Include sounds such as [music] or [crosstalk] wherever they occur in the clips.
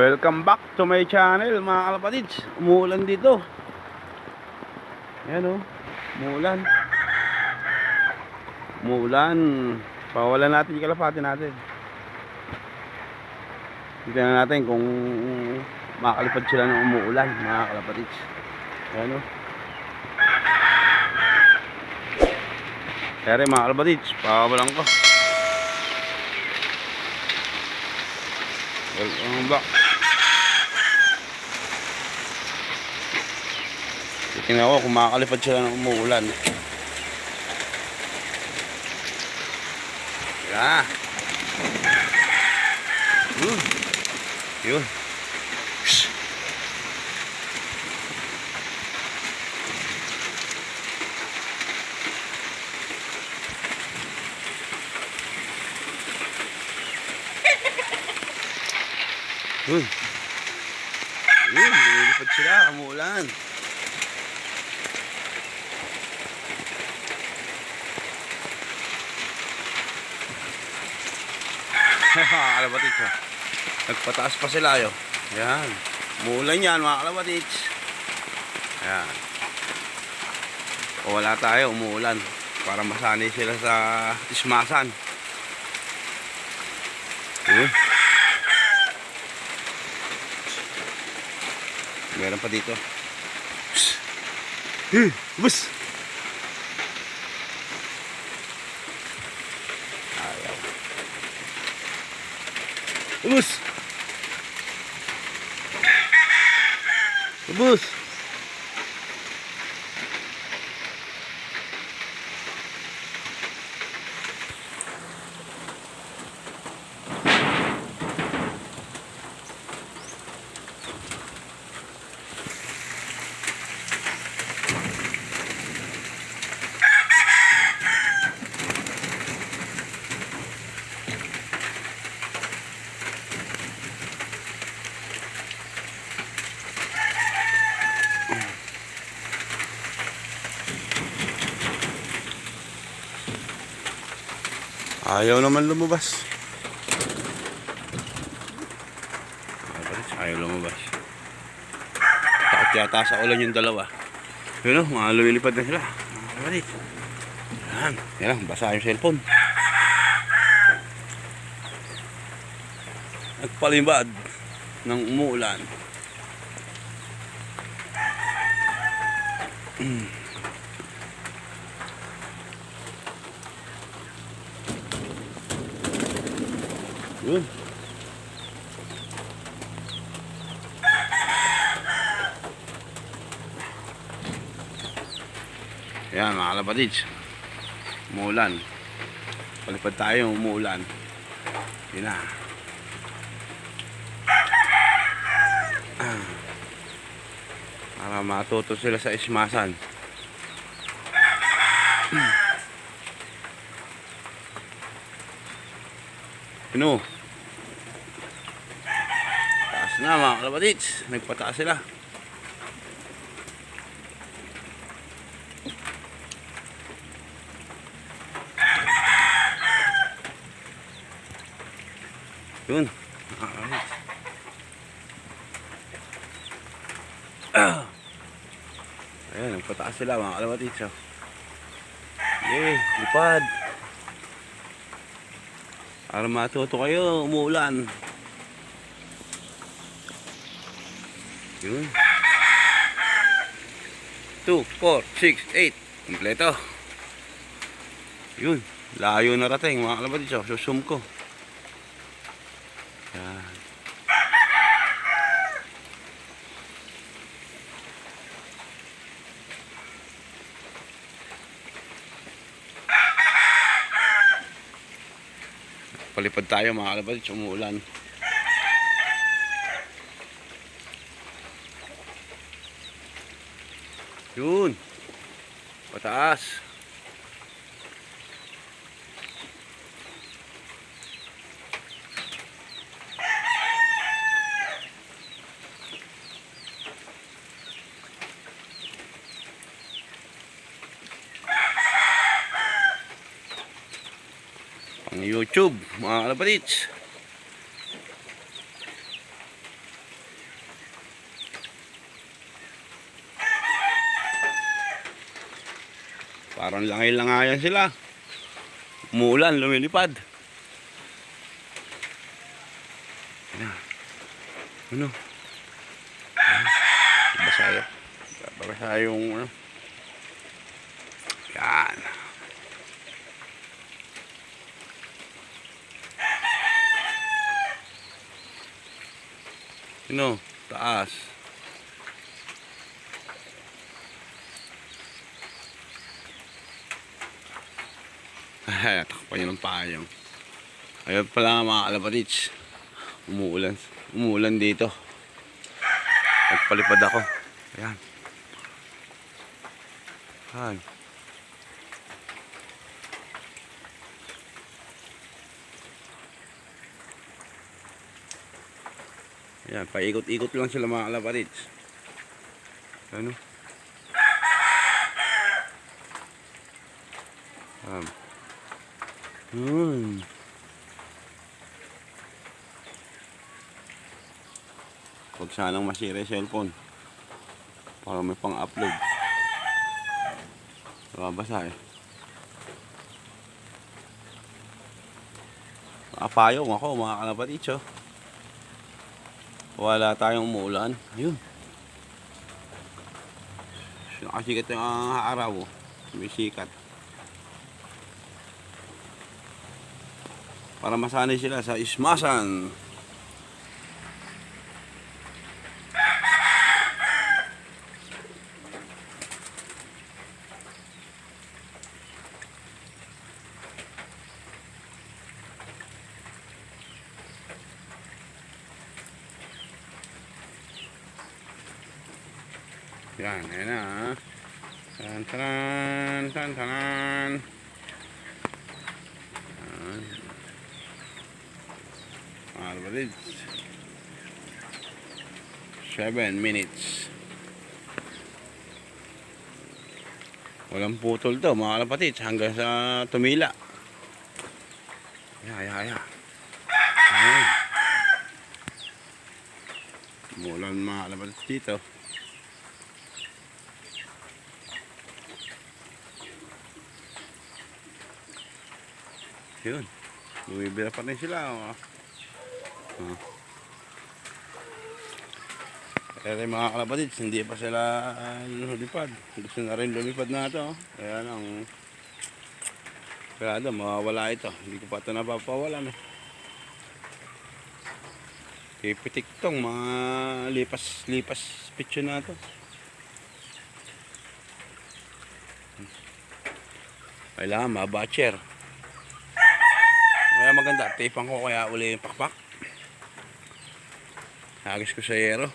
Welcome back to my channel mga kalapatids. Umuulan dito. Ayan o. Umuulan. Umuulan. Pawalan natin yung kalapati natin. Tignan natin kung makalipad sila ng umuulan mga kalapatids. Ayan o. Kaya rin mga kalapatids, pawalan ko. Welcome back. Tingnan ko kung makakalipad sila ng umuulan. Yeah. Yun. Yun. Shhh. Yun. Yun, lumilipad sila, umuulan. [laughs] Kalabatits ha. Nagpataas pa sila ayo. Yan. Umuulan yan mga kalabatits. Yan. O wala tayo, umuulan. Para masanay sila sa ismasan. Yun. Meron pa dito. Eh, bus! Bus! Bus! Ayaw naman lumabas. Ayaw lumabas. Takot yata sa ulan yung dalawa. Yun o, mga lumilipad na sila. Mga kapatid. Yan. Yan lang, basa yung cellphone. Nagpalimbad ng umuulan. [clears throat] Yun. Yan mga kalapatids. Umuulan. Palipad tayo, umuulan. Yun na. Para matuto sila sa ismasan. [clears throat] Pino. Na mga kalapatids. Nagpataas sila. Yun. Ah. [clears throat] Ayan, nagpataas sila mga kalapatids. Oh. Yay, lipad. Para matuto kayo, umuulan. Yun. 2, 4, 6, 8. Kompleto. Yun. Layo na rating mga kalabadis. Oh. Susum ko. Yan. Palipad tayo mga kalabadis. Umuulan. Yun. Pataas. Pang YouTube, mga kalapatits. Parang langay-langayan sila. Umuulan, lumilipad. Ano? Ayan. Basayo. Basayo yung ano. Yan. Sino? Taas. Ay, takpan yun ng payong. Ayun pala mga kalapatits. Umuulan. Umuulan dito. Nagpalipad ako. Ayan. Ayan. Ayan, paikot-ikot lang sila mga kalapatits. Ano? Um. Hmm. Huwag sanang masira yung cellphone. Para may pang-upload. Nababasa eh. Nakapayong ako mga kalapatits oh. Wala tayong umuulan. Ayun. Nakasikat yung araw. oh. Sumisikat. Para masanay sila sa ismasan. Yan, ayan na. ah. Tan tan tan tan. Alvarez. Seven minutes. Walang putol to mga kalapatid hanggang sa tumila. Ya, ya, ya. Ayan. Mulan mga kalapatid dito. Yun. Bumibira pa rin sila. Oh. Oh. Kaya mga kalapatids, hindi pa sila uh, lumipad. Gusto na rin lumipad na ito. Kaya kaya ito, mawawala ito. Hindi ko pa ito napapawalan. Eh. Pipitik tong mga lipas-lipas picture na ito. Kailangan mabatcher. Kaya maganda, tapang ko kaya uli yung pakpak. Hagis ko sa yero.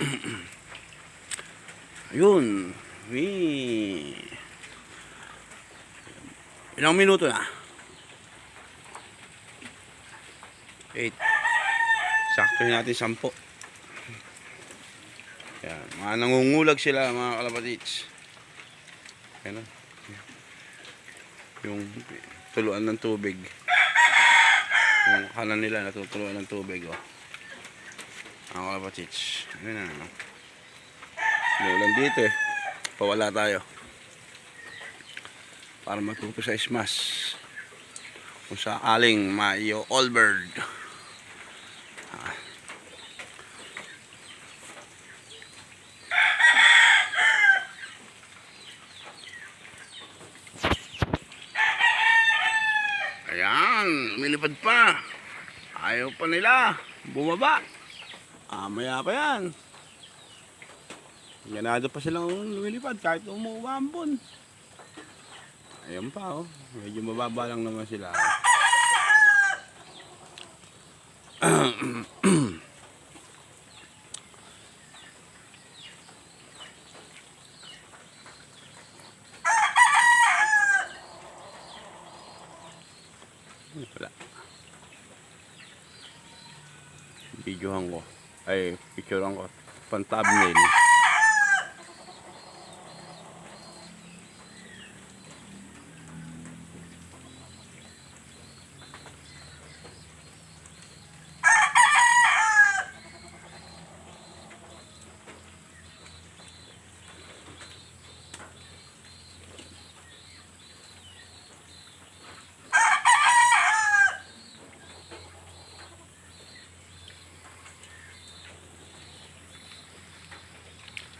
[clears throat] Ayun. Wee. Ilang minuto na? 8. Sakto natin 10. Yan. Mga nangungulag sila mga kalapatits. Yan o yung tuluan ng tubig. Yung kanan nila natutuluan ng tubig, oh. Ang kalapatits. Ano na, no? Umulan dito eh. Pawala tayo. Para matuto sa ismas. Kung sa aling Mayo Allbird. Ah. Ayan, umilipad pa. Ayaw pa nila. Bumaba. Ah, maya pa yan. Ganado pa silang lumilipad kahit umuuwampon. Ayan pa oh. Medyo mababa lang naman sila. [clears throat] [clears throat] Wala. Videohan Ay, picturean ko. Pan thumbnail.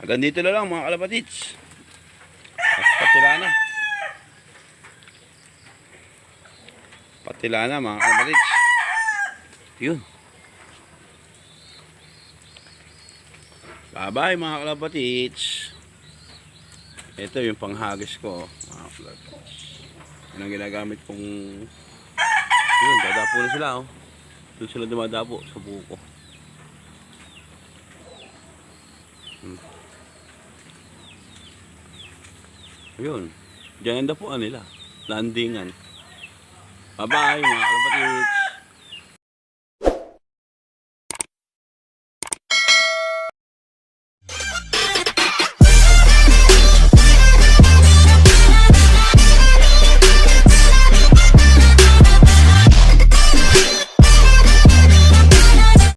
Hanggang dito na lang mga kalapatits. At patila na. Mga kalapatits. Yun. Bye-bye mga kalapatits. Ito yung panghagis ko. Mga kalapatits. Yan ang ginagamit kong... Yun, dadapo na sila oh. Doon sila dumadapo sa buko. Hmm. Yun. Diyan ang dapuan nila. Landingan. Bye-bye mga kalapatits.